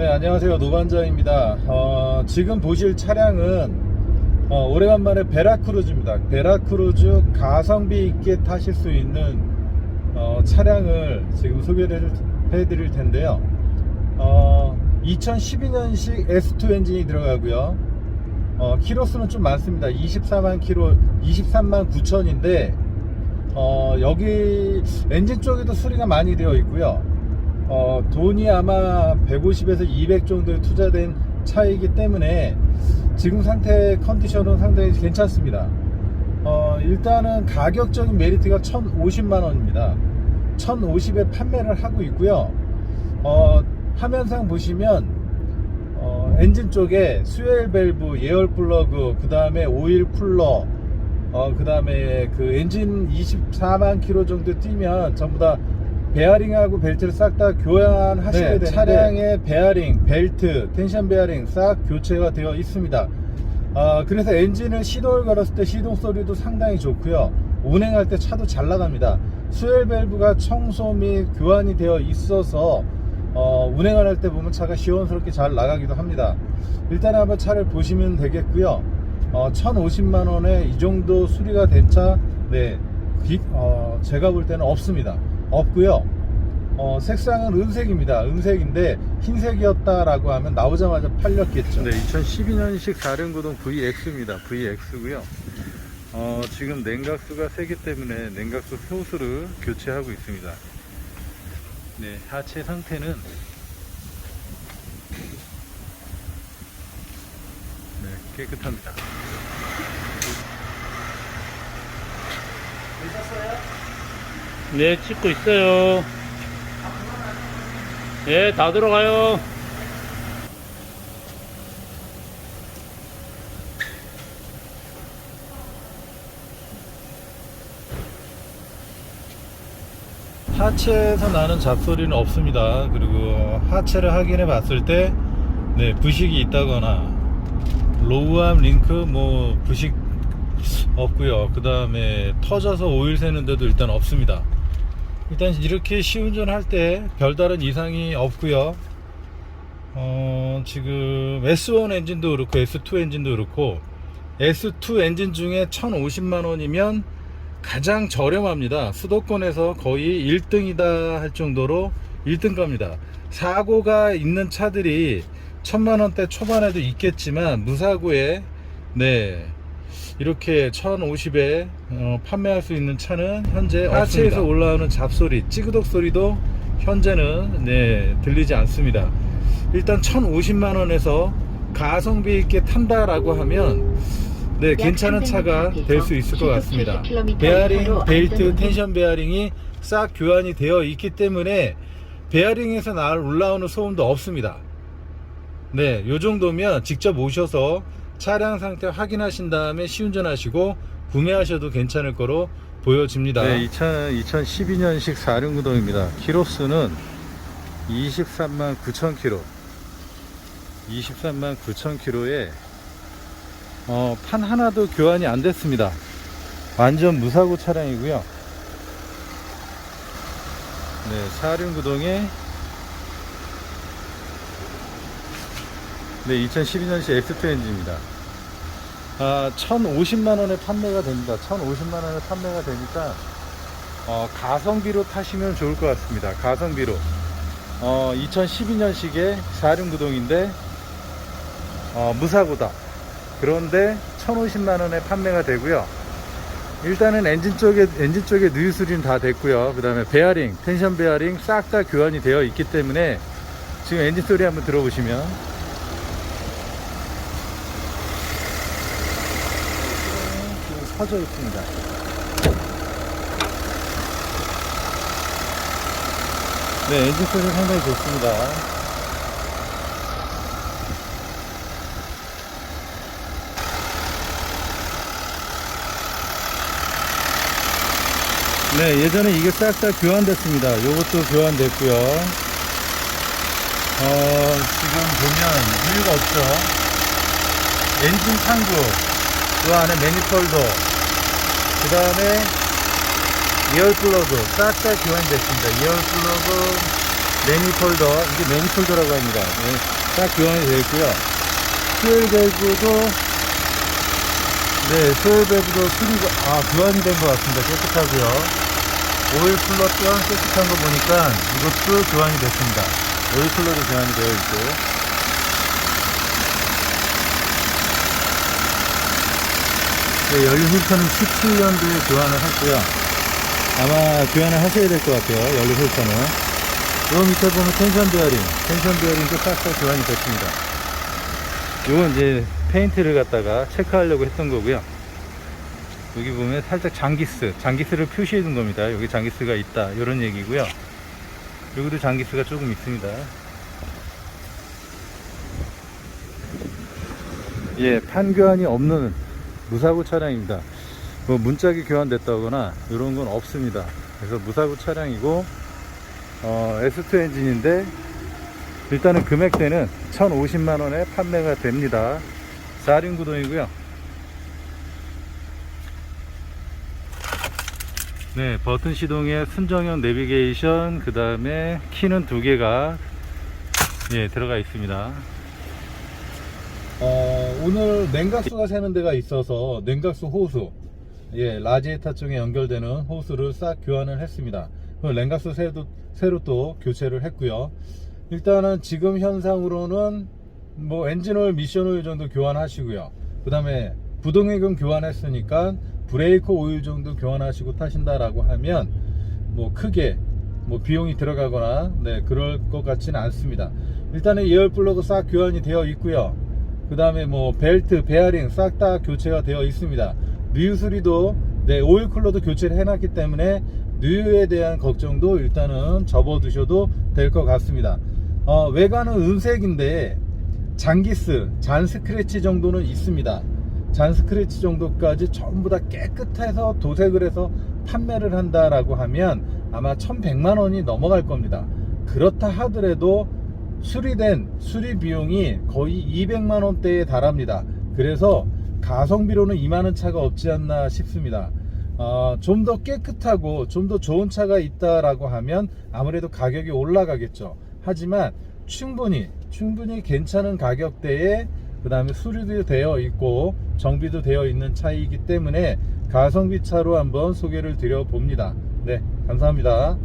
네, 안녕하세요. 노반장입니다. 어, 지금 보실 차량은 어, 오래간만에 베라크루즈입니다. 베라크루즈 가성비 있게 타실 수 있는 어, 차량을 지금 소개를 해드릴 텐데요. 어, 2012년식 S2 엔진이 들어가고요. 어, 키로수는 좀 많습니다. 24만 키로, 23만 9천인데 어, 여기 엔진 쪽에도 수리가 많이 되어 있고요. 어, 돈이 아마 150에서 200 정도에 투자된 차이기 때문에 지금 상태 컨디션은 상당히 괜찮습니다. 어, 일단은 가격적인 메리트가 1,050만 원입니다. 1,050에 판매를 하고 있고요. 어, 화면상 보시면 어, 엔진 쪽에 수엘 밸브, 예열 플러그, 그 다음에 오일 쿨러, 어, 그 다음에 그 엔진 24만 킬로 정도 뛰면 전부 다 베어링하고 벨트를 싹 다 교환하셔야 네, 되는데 차량의 베어링, 벨트, 텐션 베어링 싹 교체가 되어 있습니다. 아, 그래서 엔진을 시동을 걸었을 때 시동 소리도 상당히 좋고요. 운행할 때 차도 잘 나갑니다. 수엘 밸브가 청소 및 교환이 되어 있어서 어, 운행을 할 때 보면 차가 시원스럽게 잘 나가기도 합니다. 일단 한번 차를 보시면 되겠고요. 어, 1,050만 원에 이 정도 수리가 된 차, 네, 기- 어, 제가 볼 때는 없습니다. 없고요. 어, 색상은 은색입니다. 은색인데 흰색이었다라고 하면 나오자마자 팔렸겠죠. 네, 2012년식 4륜구동 VX입니다. VX고요. 어, 지금 냉각수가 세기 때문에 냉각수 호스를 교체하고 있습니다. 네, 하체 상태는 네, 깨끗합니다. 네, 찍고 있어요. 네, 다 들어가요. 하체에서 나는 잡소리는 없습니다. 그리고 하체를 확인해 봤을 때, 네, 부식이 있다거나, 로우암 링크, 뭐, 부식 없고요 그 다음에 터져서 오일 새는데도 일단 없습니다. 일단 이렇게 시운전할 때 별다른 이상이 없고요 어, 지금 S1 엔진도 그렇고 S2 엔진도 그렇고 S2 엔진 중에 1,050만원이면 가장 저렴합니다. 수도권에서 거의 1등이다 할 정도로 1등가입니다. 사고가 있는 차들이 천만원대 초반에도 있겠지만 무사고에 네 이렇게 1050에 어, 판매할 수 있는 차는 현재 하체에서 올라오는 잡소리 찌그덕 소리도 현재는 네 들리지 않습니다. 일단 1050만원에서 가성비 있게 탄다라고 하면 네, 괜찮은 차가 될 수 있을 것 같습니다. 베어링, 벨트, 텐션 베어링이 싹 교환이 되어 있기 때문에 베어링에서 날 올라오는 소음도 없습니다. 네, 요 정도면 직접 오셔서 차량 상태 확인하신 다음에 시운전하시고 구매하셔도 괜찮을 거로 보여집니다. 네, 이 차는 2012년식 4륜 구동입니다. 키로수는 23만 9천 킬로. 23만 9천 킬로에 어, 판 하나도 교환이 안 됐습니다. 완전 무사고 차량이고요. 네, 사륜구동에 네, 2012년식 X2 엔진입니다. 아, 1,050만원에 판매가 됩니다. 1,050만원에 판매가 되니까, 어, 가성비로 타시면 좋을 것 같습니다. 가성비로. 어, 2012년식의 4륜구동인데, 어, 무사고다. 그런데 1,050만원에 판매가 되고요. 일단은 엔진 쪽에, 엔진 쪽에 누유 수리는 다 됐고요. 그 다음에 베어링, 텐션 베어링 싹 다 교환이 되어 있기 때문에 지금 엔진 소리 한번 들어보시면 서져 있습니다. 네, 엔진 소리 상당히 좋습니다. 네, 예전에 이게 싹 다 교환됐습니다. 요것도 교환됐고요. 어, 지금 보면 이유가 없죠. 엔진 창구, 그 안에 매니폴더, 그 다음에 이어 플러그 싹 다 교환됐습니다. 이어 플러그, 매니 폴더 이게 매니 폴더라고 합니다. 네, 딱 교환이 되어 있고요. 수엘 밸브도 네 수엘 밸브도 수리가 아 교환이 된것 같습니다. 깨끗하고요. 오일 쿨러 또한 깨끗한 거 보니까 이것도 교환이 됐습니다. 오일 쿨러도 교환이 되어 있고 네, 연료 필터는 17년도에 교환을 했고요. 아마 교환을 하셔야 될 것 같아요. 연료 필터는. 요 밑에 보면 텐션 베어링, 텐션 베어링도 싹다 교환이 됐습니다. 요건 이제 페인트를 갖다가 체크하려고 했던 거고요. 여기 보면 살짝 장기스, 장기스를 표시해 둔 겁니다. 여기 장기스가 있다. 이런 얘기고요. 여기도 장기스가 조금 있습니다. 예, 판교환이 없는 무사고 차량입니다. 뭐 문짝이 교환됐다거나 이런 건 없습니다. 그래서 무사고 차량이고 어, S2 엔진인데 일단은 금액대는 1,050만 원에 판매가 됩니다. 4륜 구동이고요. 네, 버튼 시동에 순정형 내비게이션, 그 다음에 키는 두 개가 예, 들어가 있습니다. 어, 오늘 냉각수가 새는 데가 있어서 냉각수 호수, 예, 라지에타 쪽에 연결되는 호수를 싹 교환을 했습니다. 그 냉각수 새로, 새로 또 교체를 했고요. 일단은 지금 현상으로는 뭐 엔진오일, 미션오일 정도 교환하시고요. 그 다음에 부동액은 교환했으니까 브레이크 오일 정도 교환하시고 타신다라고 하면 뭐 크게 뭐 비용이 들어가거나 네 그럴 것 같지는 않습니다. 일단은 예열 플러그 싹 교환이 되어 있고요. 그 다음에 뭐 벨트, 베어링 싹 다 교체가 되어 있습니다. 수리도 네 오일 쿨러도 교체를 해놨기 때문에 누유에 대한 걱정도 일단은 접어두셔도 될 것 같습니다. 어, 외관은 은색인데 장기스, 잔 스크래치 정도는 있습니다. 잔 스크래치 정도까지 전부 다 깨끗해서 도색을 해서 판매를 한다라고 하면 아마 1100만 원이 넘어갈 겁니다. 그렇다 하더라도 수리된 수리 비용이 거의 200만 원대에 달합니다. 그래서 가성비로는 이만한 차가 없지 않나 싶습니다. 어, 좀 더 깨끗하고 좀 더 좋은 차가 있다라고 하면 아무래도 가격이 올라가겠죠. 하지만 충분히 충분히 괜찮은 가격대에 그 다음에 수리도 되어 있고 정비도 되어 있는 차이기 때문에 가성비 차로 한번 소개를 드려 봅니다. 네, 감사합니다.